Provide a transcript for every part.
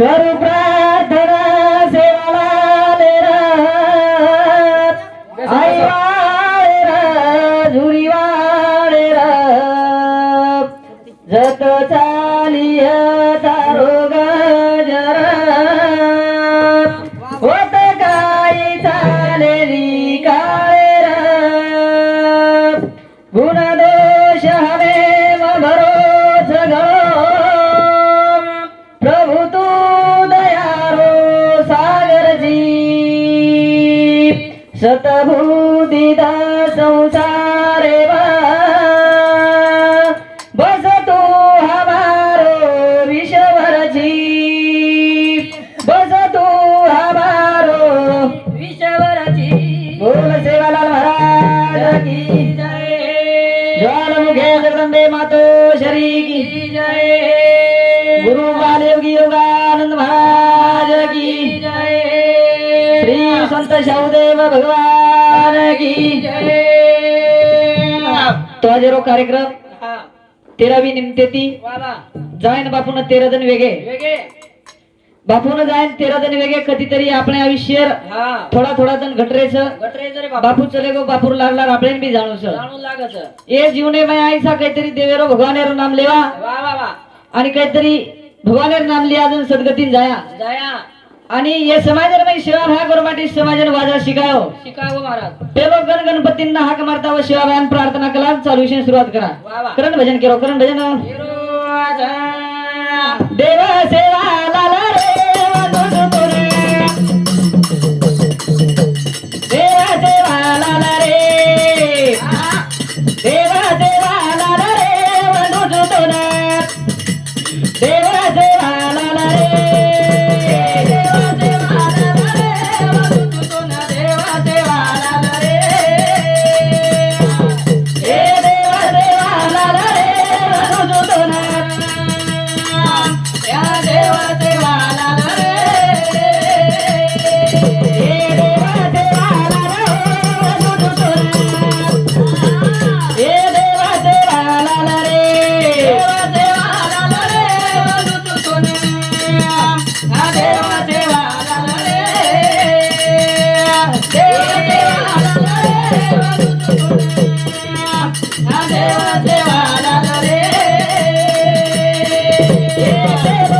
करू प्रार्थना ज्वालामुखे जगदंबे मातो शरी की। जय गुरु बालयोगी योगानंद महाराज की। जय श्री संत शाहूदेव भगवान की। जय तो हजारो कार्यक्रम तेरावी निमतेती जाईन बापून तेरा जण वेगळे. बापून जाईन तेरा जण वेगळे कधीतरी आपल्या आयुष्य थोडा थोडा जण घटरेच बापू. चले गो बापूर लागला आपल्यान बी जाणू सर. ए जीवने मैं आईसा काहीतरी देवेरो भगवानेरो नाम लेवा. आणि काहीतरी भगवानेर नाम लिया अजून सदगतीन जाया. आणि हे समाजाला मी सेवा भया करू माटी समाजाने वाजा शिकायो. शिकागो महाराज. पेलो गण गणपतींना हाक मारता व शिवा भयान प्रार्थना करा चालू सुरुवात करा. करण भजन केलो करण भजन. Yeah.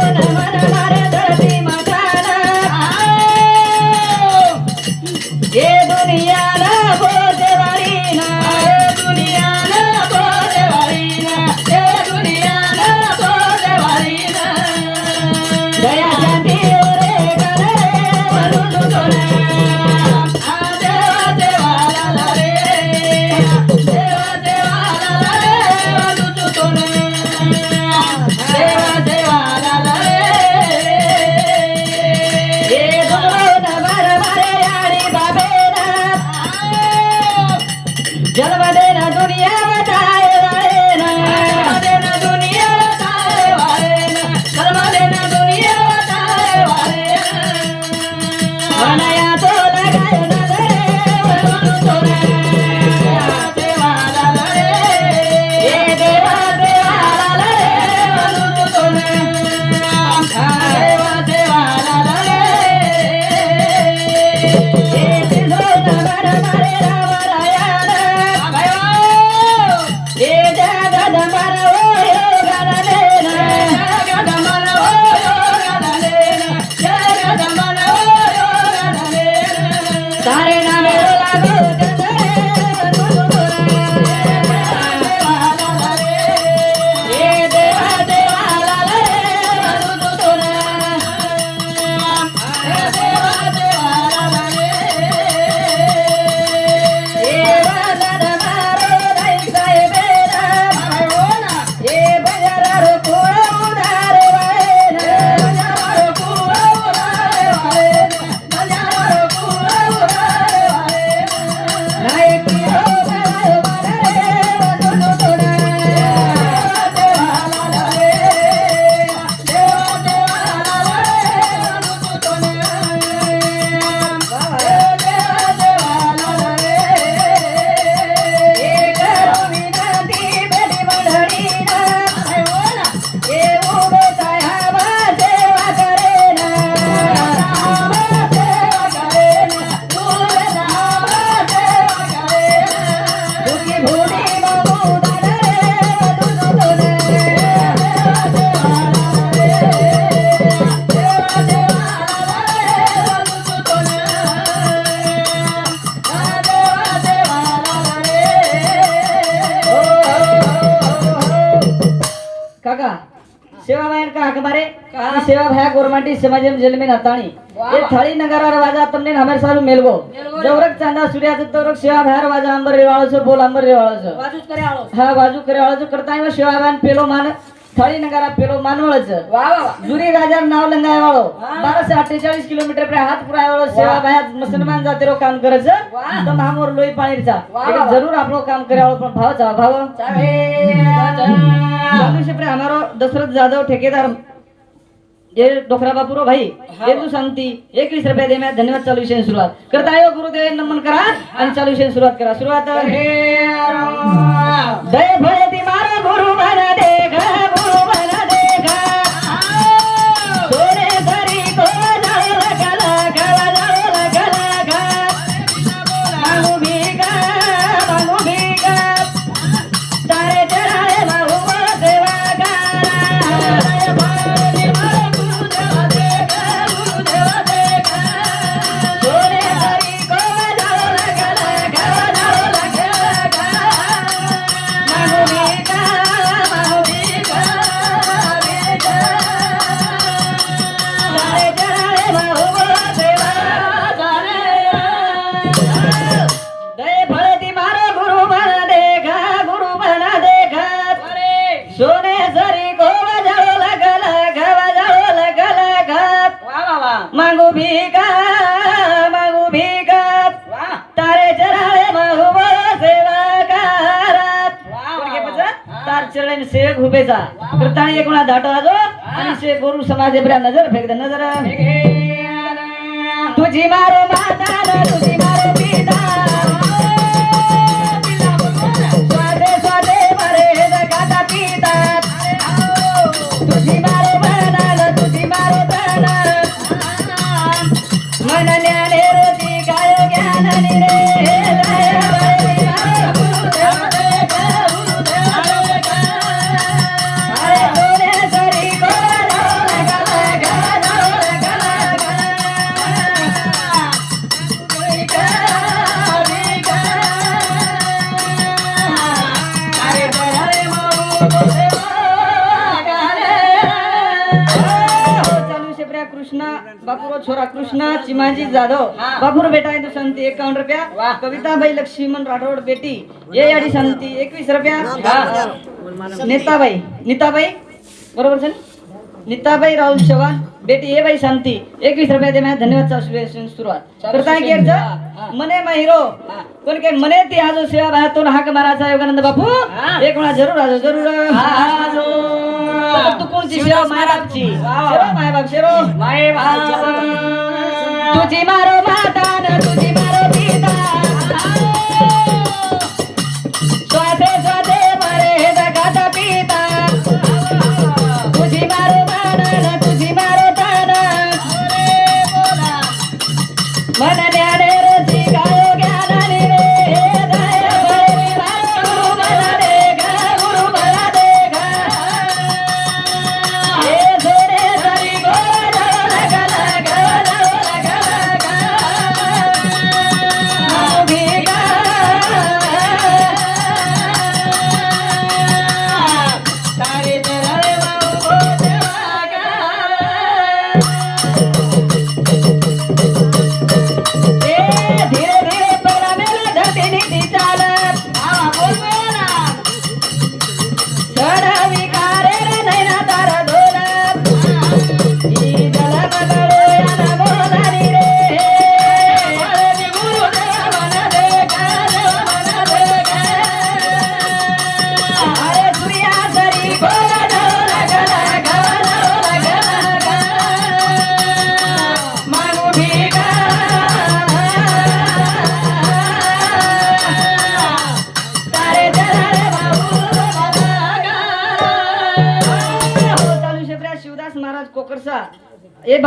સેવા ભયા ગોરમાટી સમાજમ જલમે નતાણી વાહ. એ થળી નગારા રવાજા તમને હમેર સારું મેલવો મેલવો. જવરક ચાંદા સૂર્યા તરક સેવા ભયા રવાજા અંબર રેવાળો છે બોલ અંબર રેવાળો છે બાજુ જ કરે આવો હા બાજુ કરે વાળો છે કરતા એમાં સેવા ભાન પેલો માન થળી નગારા પેલો માનવળ છે વાહ વાહ વાહ જુરી રાજા નાવ લંગાય વાળો હા. બારસો અઠ્ઠેચાળીસ કિલોમીટર પર હાથ પુરાય વાળો સેવા ભાયા મુસલમાન જાતિરો કામ કરે છે વાહ. તો મામોર લોહી પાણી છે વાહ, એટલે વાહ. જરૂર આપણો કામ કરે વાળો પણ ભાવ છે ભાવ ચાલે ચાલુ છે આપણે અમારો દશરથ જાદવ ઠેકેદાર ये डोखरा बापूरो भाई ये तू सांगती एकवीस रुपया दे मॅच धन्यवाद चालू विषय सुरुवात करता आयो गुरुदेव नमन करा आणि चालू विषय सुरुवात करा। सुरुवात जय भयती शेख हुबेचा. एक एकोणा धाटो आजो आणि शेख गुरु समाज नजर फेकदा नजर. तुझी मारो माता तुझी बापूर छोरा कृष्णा चिमाजी जाधव बापूर बेटा आहे संती एकावन्न रुपया. कविताबाई लक्ष्मण राठोड बेटी ये याडी संती एकवीस रुपया. नेताबाई नीताबाई बरोबर सर? नीताबाई राहुल चव्हाण बेटी ये बाई शांती एकवीस रुपया दे धन्यवाद सुरुवात. करताय की मने माहिरो. कोण काय मने ती आजो जो सेवा तो हाक महाराजा योगानंद बापू. एक म्हणा जरूर आजो जरूर. तुझी मारो माता तुझी मारो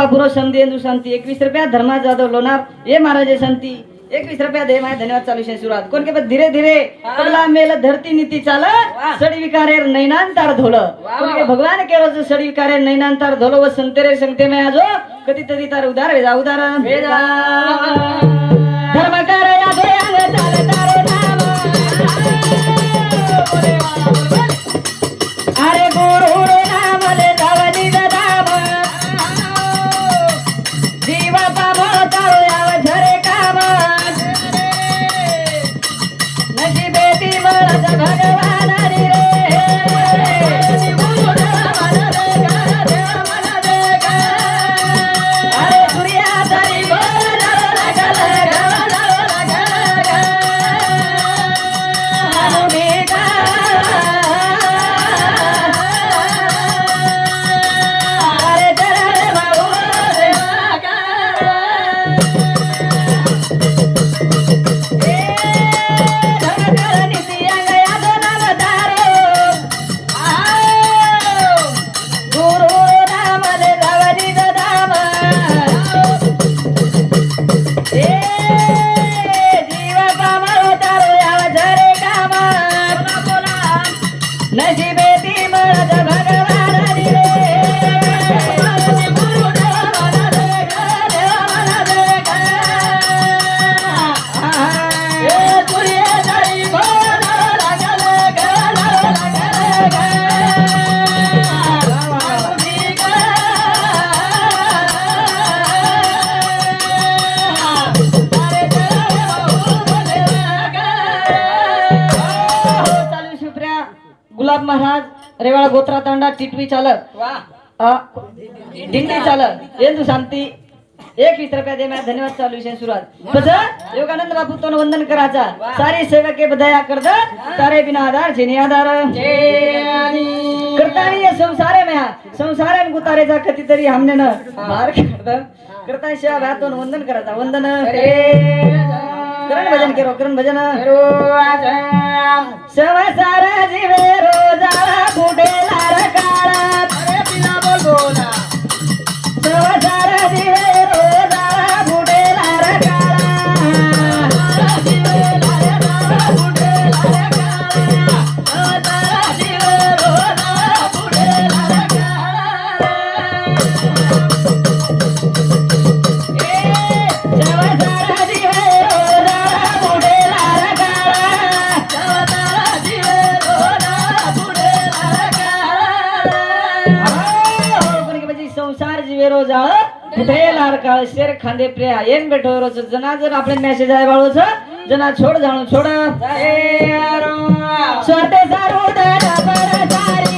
बाबा गुरु समधी हिंदू शांती एकवीस रुपया धर्मा जाधव लोणार ये महाराजे शांती एकवीस रुपया दे माय धन्यवाद चालू शे सुरुवात. कोण के बस धीरे. धीरे पगला मेल धरती नीति चाल सडी विकारे नैनांतार धोल. कोण के भगवान केवळ जो सडी विकारे नैनांतार धोलो व संतेरे संते में आजो कधी तरी तार उदार वेदा उदार धर्म कार्य महाराज रेवाळ गोत्रा तांडा टिटवी चालक. येंदू शांती. एक वीस रुपया दे मैं धन्यवाद चालू विषय सुरुवात. बस योगानंद बापू तो वंदन करायचा सारी सेवा के बधाया कर द तारे बिना आधार छेनी आधार. करता नाही आहे संसारे में हा संसारे में गुतारेचा कधीतरी हमने न बाहेर काढलं करता शिवा भातून वंदन करायचा वंदन. करण भजन केरो करण भजन। संसार जीवे रोजाळा फुटेला काळा संसार जीवेरो जाळ कुठे लार काळ? शेर खांदे प्रिया येन बेठो रोज. जना जर आपले मेसेज आहे बाळूच जना छोड जाणू छोड. सारू दर बर सारी.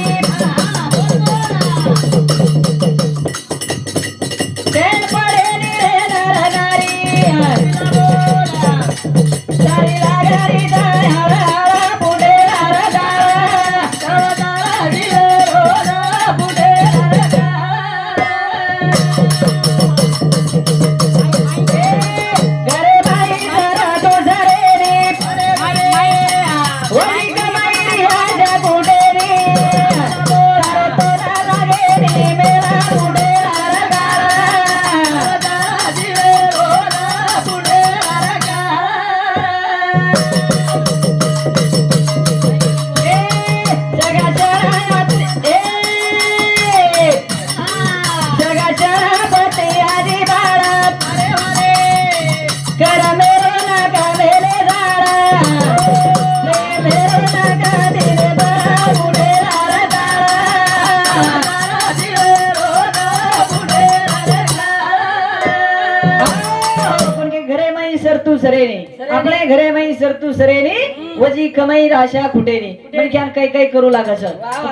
घरे माई सरतू सरेनी वजी कमाई राशा कुठेनी म्हणजे आम काही काही करू लागास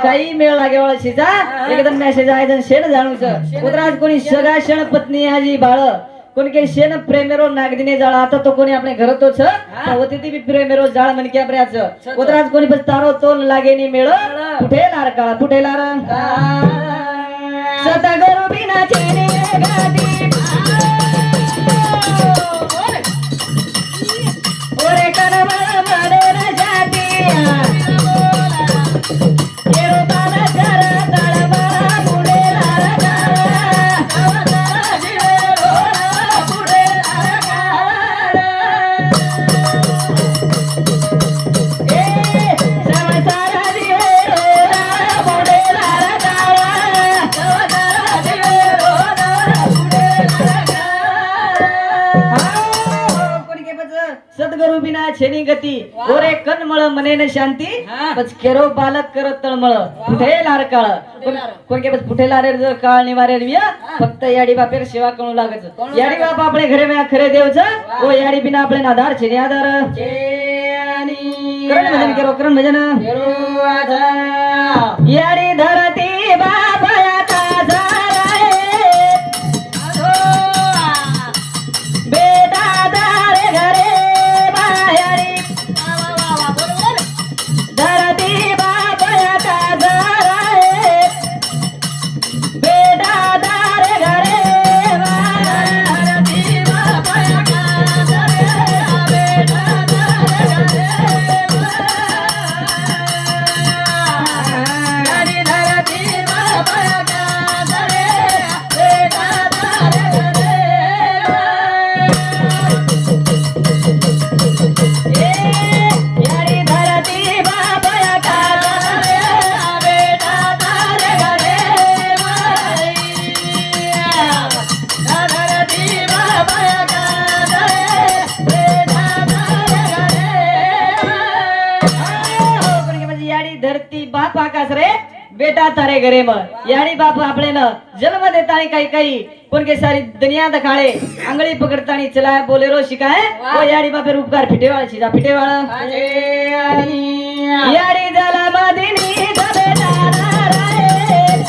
काही मेळ लागे शिजा एकदम मेसेज आहे शेण जाणूच उतराज कोणी सगळा क्षण पत्नी आजी बाळ. कोणी काही शेण प्रेमेरो नागदिने जाळ आता तो कोणी आपल्या घरातोच होती ती प्रेमेरो जाळ म्हणके आपल्याच उतराज कोणी बस तारो तोल लागे नी मेळ. कुठे लार काळा कुठे लार? कनमळ मने न शांती बस केरो बालक करत तळमळ कुठे लार काळ कोण के बस कुठे लारे जर काळ निवारे रिया फक्त याडी बापेर सेवा करू लागत याडी बाप आपले घरे म्या खरे देवच ओ याडी बिना आपले नादार छेनी आधार करण भजन केरो करण भजन याडी धरती बेटा तारे घरे मग याडी बाप न जन्म देतानी काही काही. कोण के सारी दुनिया दखाळे आंगळी पकडतानी चला बोलेरो शिकाय ओ याडी बापे उपकार फिटेवाळ. शिजा फिटेवाळ यारी झाला मदिनी जाणार आहे.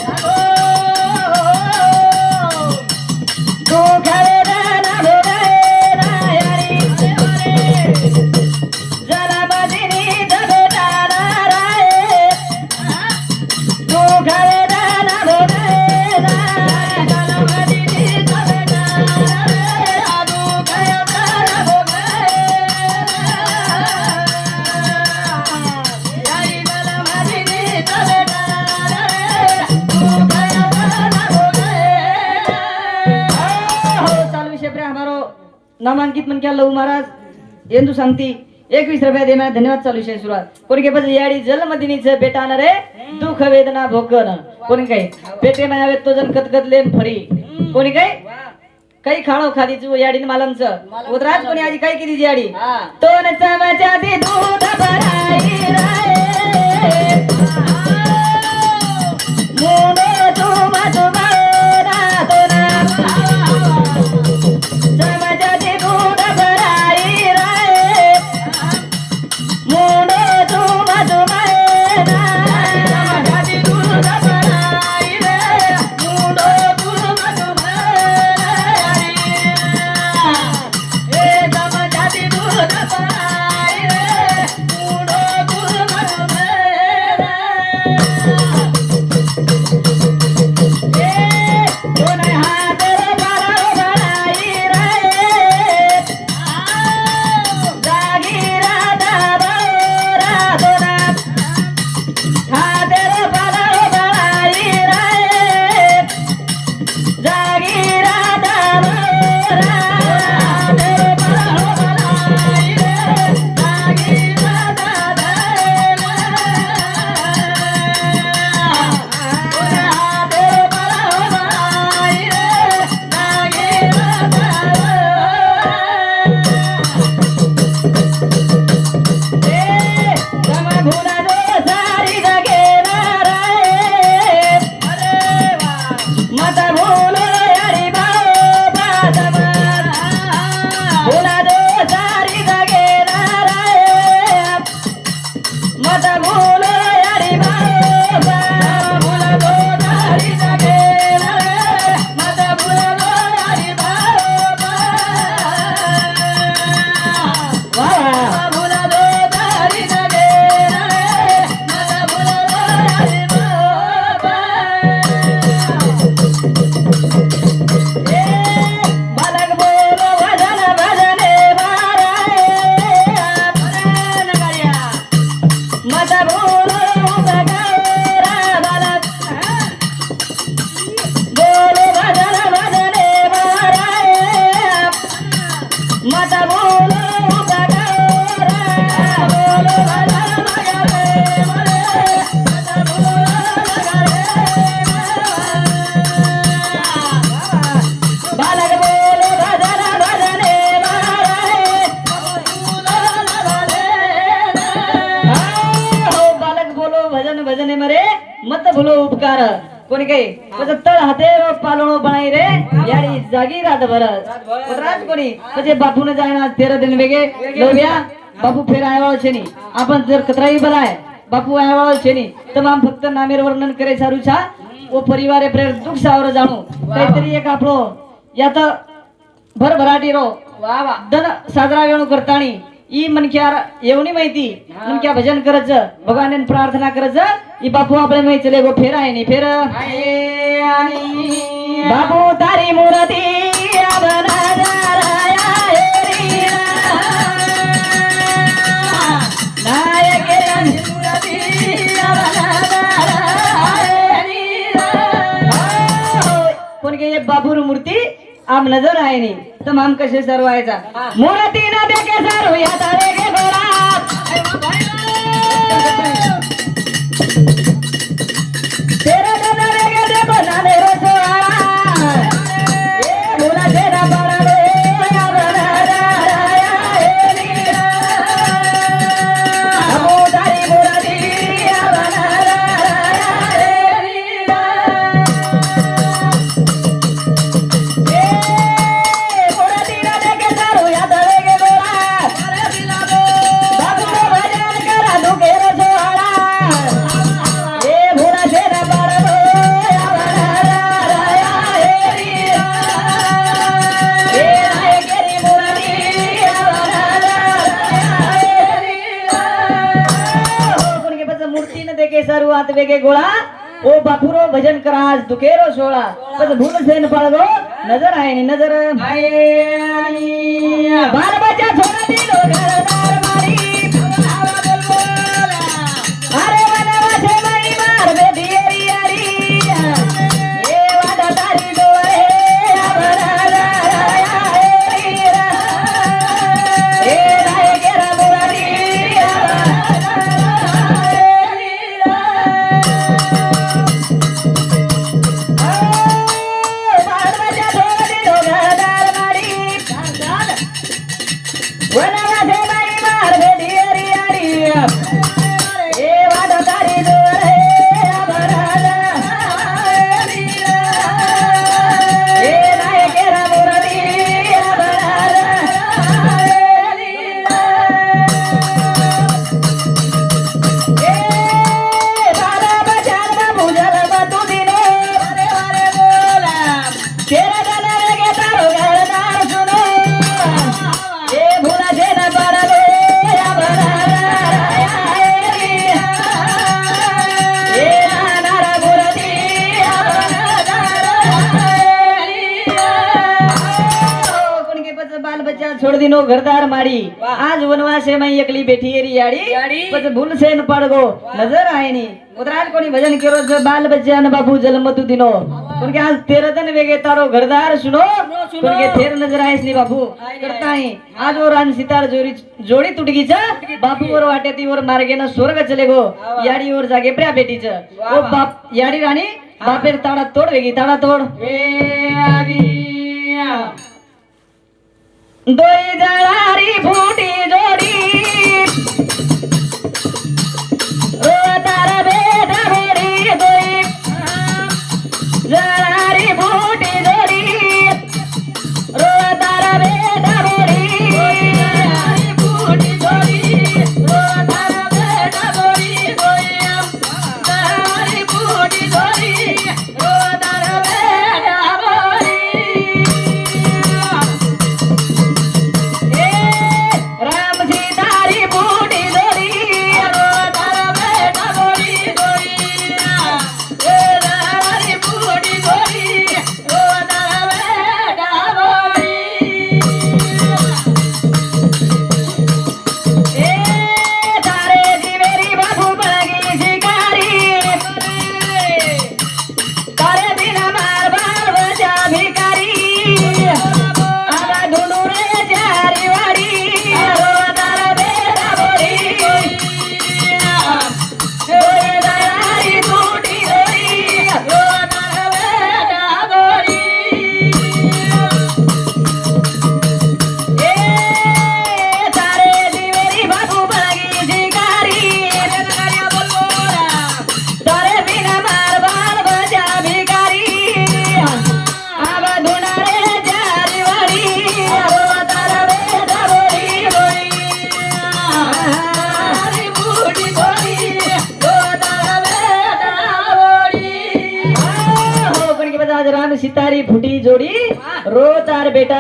नामांकित मन क्या लहू महाराज. येंदू सांगती एकवीस रुपया दे मैं धन्यवाद चालू विषय सुरुवात. कोणी पास याडी जलमदिनीच बेटाणार रे दुःख वेदना भोगन कोणी काही पेटे मायावे तो जण कतकत लेन फरी. कोणी काही? काही खाणो खादीच याडीन मालमच उतराज कोणी आजी काही किती याडी? तो न चमचा दी दूध भराई राय मुने तुम रात भरत राज कोणी म्हणजे बापून जायना तेरा दिन वेगे लोव्या बापू फेर आयवाळ शेनी. आपण जर कतराई बलाय बापू आयवाळ शेनी तर आम फक्त नामेर वर्णन करे सारू छा ओ परिवारे प्रेर दुःख सावर जाणू. काहीतरी एक आपलो यात भरभराटी रो. वा वा. दन साजरा वेणू करतानी ई मनक्यार एवढी माहिती. मनक्या भजन करज भगवान प्रार्थना करज ई बापू आपल्या माहिती चले गो फेर आहे नी फेर. बापू तारी मूर्ती. बाबूर मूर्ती आम नजर आहे नी तर कसे सर्व व्हायचा मूर्ती ना देखे सर्व बापुरो भजन करा आज दुखेरो सोळा. बस भूल सेन पळगो नजर आहे नि नजर बार दिनो घरदार मारी. आज वनवास में एकली बैठी रे याड़ी. याड़ी। पच भूल से न पड़ गो नजर आए नी उतराज कोणी भजन केरो छ बाल बच्चा न बाबू जन्म तू दिनो. कोण के आज तेरा दिन वेगे तारो घरदार सुनो. सुनो। कोण के थेर नजर आएस नी बाबू. करता है आज वो रान सितार जोड़ी जोड़ी तुटगी छ बापू वर वाटेती वर मार्गे न स्वर्ग चले गो. याडी वर जागे प्र्या बेटी छ ओ बाप याडी राणी बापेर ताडा तोड वेगी ताडा. तोड दोई जळारी फुटी जोडी. ओ तारा बेटा दोई जळारी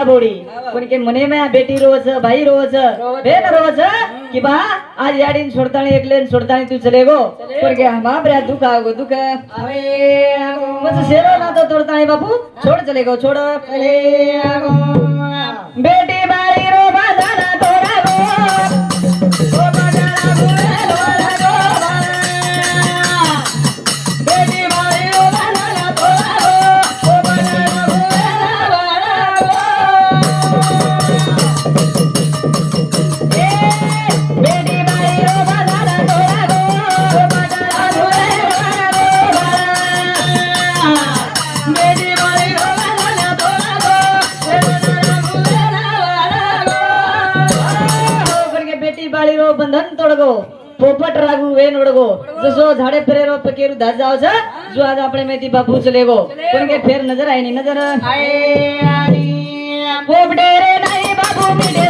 बोडी कोण के मने में बेटी रोज भाई रोज बेन रोज कि बा आज याडीन सोडतानी एकलेन सोडतानी तू चले गो. के हमा ब्रा दुख आगो दुख. मत सेरो ना तो तोड़तानी बापू. छोड़ चले गो छोड़. बेटी करो पोपट रागू वे नोड़गो जसो झाड़े फेरे रो पकेरु धर जाओ छ जो आज आपने मेहंदी बापू चले गो के फेर नजर आई नहीं नजर आई पोपटे रे नहीं बापू मिले